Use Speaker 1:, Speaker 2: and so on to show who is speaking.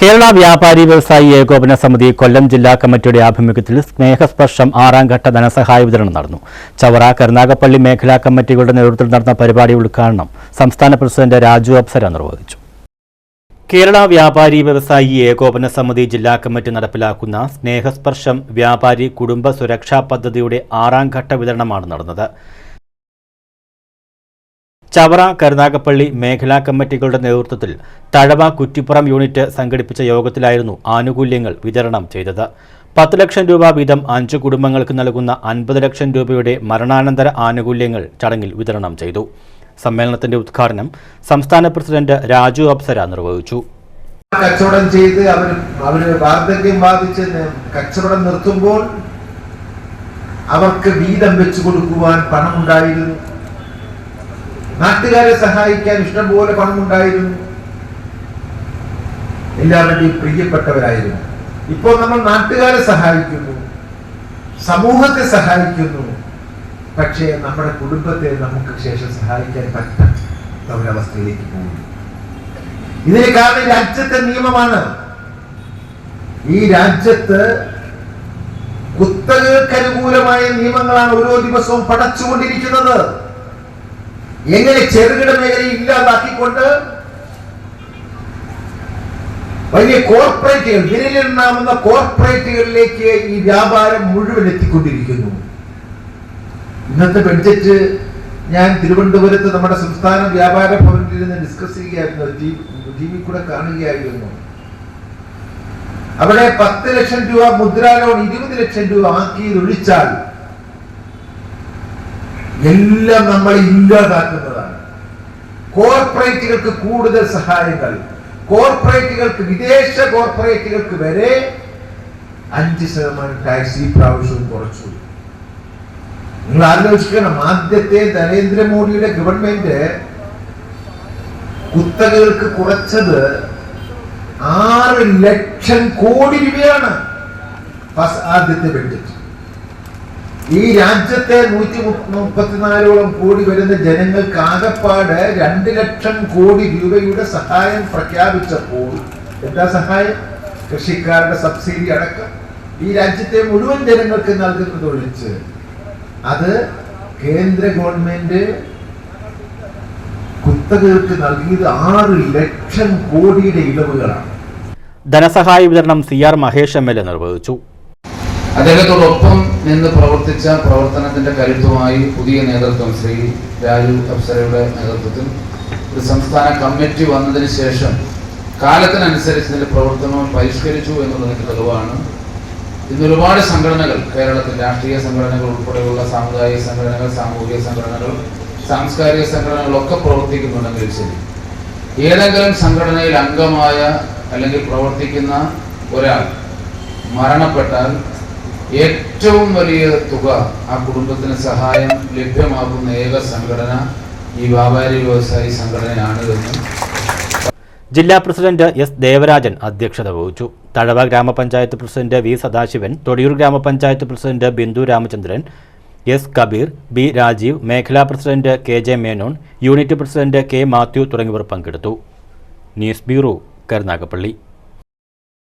Speaker 1: കേരള വ്യാപാരി വ്യവസായി ഏകോപന സമിതി കൊല്ലം ജില്ലാ കമ്മിറ്റിയുടെ ആഭിമുഖ്യത്തിൽ സ്നേഹസ്പർശം ആറാം ഘട്ട ധനസഹായ വിതരണം നടന്നു. ചവറ കരുനാഗപ്പള്ളി മേഖലാ കമ്മിറ്റികളുടെ നേതൃത്വത്തിൽ നടന്ന പരിപാടി ഉദ്ഘാടനം സംസ്ഥാന പ്രസിഡന്റ് രാജു അപ്സര നിർവഹിച്ചു. കേരള വ്യാപാരി വ്യവസായി ഏകോപന സമിതി ജില്ലാ കമ്മിറ്റി നടപ്പിലാക്കുന്ന സ്നേഹസ്പർശം വ്യാപാരി കുടുംബ സുരക്ഷാ പദ്ധതിയുടെ ആറാം ഘട്ട വിതരണമാണ് നടന്നത്. ചവറ കരുനാഗപ്പള്ളി മേഖലാ കമ്മിറ്റികളുടെ നേതൃത്വത്തിൽ തഴവ കുറ്റിപ്പുറം യൂണിറ്റ് സംഘടിപ്പിച്ച യോഗത്തിലായിരുന്നു ആനുകൂല്യങ്ങൾ വിതരണം ചെയ്തത്. പത്ത് ലക്ഷം രൂപ വീതം അഞ്ച് കുടുംബങ്ങൾക്ക് നൽകുന്ന അൻപത് ലക്ഷം രൂപയുടെ മരണാനന്തര ആനുകൂല്യങ്ങൾ ചടങ്ങിൽ വിതരണം ചെയ്തു. സമ്മേളനത്തിന്റെ ഉദ്ഘാടനം സംസ്ഥാന പ്രസിഡന്റ് രാജു അപ്സര നിർവഹിച്ചു.
Speaker 2: കച്ചവടം ചെയ്ത് അവർ അവർ വാർദ്ധക്യം ബാധിച്ച് കച്ചവടം നിർത്തുമ്പോൾ അവർക്ക് വീതം വെച്ചു കൊടുക്കുവാൻ പണമുണ്ടായിരുന്നു. നാട്ടുകാരെ സഹായിക്കാൻ ഇഷ്ടംപോലെ പണമുണ്ടായിരുന്നു. എല്ലാവരുടെയും പ്രിയപ്പെട്ടവരായിരുന്നു. ഇപ്പോൾ നമ്മൾ നാട്ടുകാരെ സഹായിക്കുന്നു സമൂഹത്തെ സഹായിക്കുന്നു. പക്ഷേ നമ്മുടെ കുടുംബത്തെ നമുക്ക് ശേഷം സഹായിക്കാൻ പറ്റാത്ത ഒരവസ്ഥയിലേക്ക് പോകുന്നു. ഇതിന് കാരണം രാജ്യത്തെ നിയമമാണ്. ഈ രാജ്യത്ത് കുത്തകൾക്ക് അനുകൂലമായ നിയമങ്ങളാണ് ഓരോ ദിവസവും പടച്ചുകൊണ്ടിരിക്കുന്നത്. എങ്ങനെ ചെറുകിട മേഖലയെ ഇല്ലാതാക്കിക്കൊണ്ട് വലിയ കോർപ്പറേറ്റുകൾ വിരലിലുണ്ടാവുന്ന കോർപ്പറേറ്റുകളിലേക്ക് ഈ വ്യാപാരം മുഴുവൻ എത്തിക്കൊണ്ടിരിക്കുന്നു. ഇന്നത്തെ ബഡ്ജറ്റ് ഞാൻ തിരുവനന്തപുരത്ത് നമ്മുടെ സംസ്ഥാന വ്യാപാര ഭവനിൽ നിന്ന് ഡിസ്കസ് ചെയ്യുകയായിരുന്നു. ടി കൂടെ കാണുകയായിരുന്നു. അവിടെ പത്ത് ലക്ഷം രൂപ മുദ്രാ ലോൺ ഇരുപത് ലക്ഷം രൂപ ആക്കിയത് ഒഴിച്ചാൽ എല്ലാം നമ്മൾ ഇല്ലാതാക്കുന്നതാണ്. കോർപ്പറേറ്റുകൾക്ക് കൂടുതൽ സഹായങ്ങൾ. കോർപ്പറേറ്റുകൾക്ക് വിദേശ കോർപ്പറേറ്റുകൾക്ക് വരെ അഞ്ച് ശതമാനം ടാക്സ് ഈ പ്രാവശ്യവും കുറച്ചു. നിങ്ങൾ ആലോചിക്കണം ആദ്യത്തെ നരേന്ദ്രമോദിയുടെ ഗവൺമെന്റ് കുത്തകകൾക്ക് കുറച്ചത് ആറ് ലക്ഷം കോടി രൂപയാണ് ആദ്യത്തെ ബഡ്ജറ്റ് ഈ രാജ്യത്തെ നൂറ്റി മുപ്പത്തിനാലോളം കോടി വരുന്ന ജനങ്ങൾക്ക് ആകപ്പാട് രണ്ട് ലക്ഷം കോടി രൂപയുടെ സഹായം പ്രഖ്യാപിച്ചപ്പോൾ എന്താ സഹായം? കൃഷിക്കാരുടെ സബ്സിഡി അടക്കം. ഈ രാജ്യത്തെ മുഴുവൻ ജനങ്ങൾക്ക് നൽകുന്നത് ഒഴിച്ച് അത് കേന്ദ്ര ഗവൺമെന്റ് കുത്തകൾക്ക് നൽകിയത് ആറ് ലക്ഷം കോടിയുടെ ഇളവുകളാണ്.
Speaker 1: ധനസഹായ വിതരണം C R Mahesh M L A നിർവഹിച്ചു.
Speaker 3: അദ്ദേഹത്തോടൊപ്പം നിന്ന് പ്രവർത്തിച്ച പ്രവർത്തനത്തിന്റെ കരുത്തുമായി പുതിയ നേതൃത്വം ശ്രീ രാജു അപ്സരയുടെ നേതൃത്വത്തിൽ ഒരു സംസ്ഥാന കമ്മിറ്റി വന്നതിന് ശേഷം കാലത്തിനനുസരിച്ച് ഇതിന്റെ പ്രവർത്തനവും പരിഷ്കരിച്ചു എന്നുള്ളതിന് തെളിവാണ്. ഇന്ന് ഒരുപാട് സംഘടനകൾ കേരളത്തിൽ രാഷ്ട്രീയ സംഘടനകൾ ഉൾപ്പെടെയുള്ള സാമുദായിക സംഘടനകൾ സാമൂഹിക സംഘടനകൾ സാംസ്കാരിക സംഘടനകളൊക്കെ പ്രവർത്തിക്കുന്നുണ്ടെങ്കിൽ ശരി. ഏതെങ്കിലും സംഘടനയിൽ അംഗമായ അല്ലെങ്കിൽ പ്രവർത്തിക്കുന്ന ഒരാൾ മരണപ്പെട്ടാൽ ഏറ്റവും വലിയ തുക ആ കുടുംബത്തിന് സഹായം ലഭ്യമാക്കുന്ന ഏക സംഘടന ഈ വ്യാപാരി വ്യവസായി സംഘടനയാണ്
Speaker 1: ജില്ലാ പ്രസിഡന്റ് എസ് ദേവരാജൻ അധ്യക്ഷത വഹിച്ചു. തഴവ ഗ്രാമപഞ്ചായത്ത് പ്രസിഡന്റ് വി സദാശിവൻ തൊടിയൂർ ഗ്രാമപഞ്ചായത്ത് president Bindu Ramachandran S Kabeer B Rajeev മേഖലാ president K J Menon unit president K Mathew തുടങ്ങിയവർ പങ്കെടുത്തു. News bureau Karunagappally.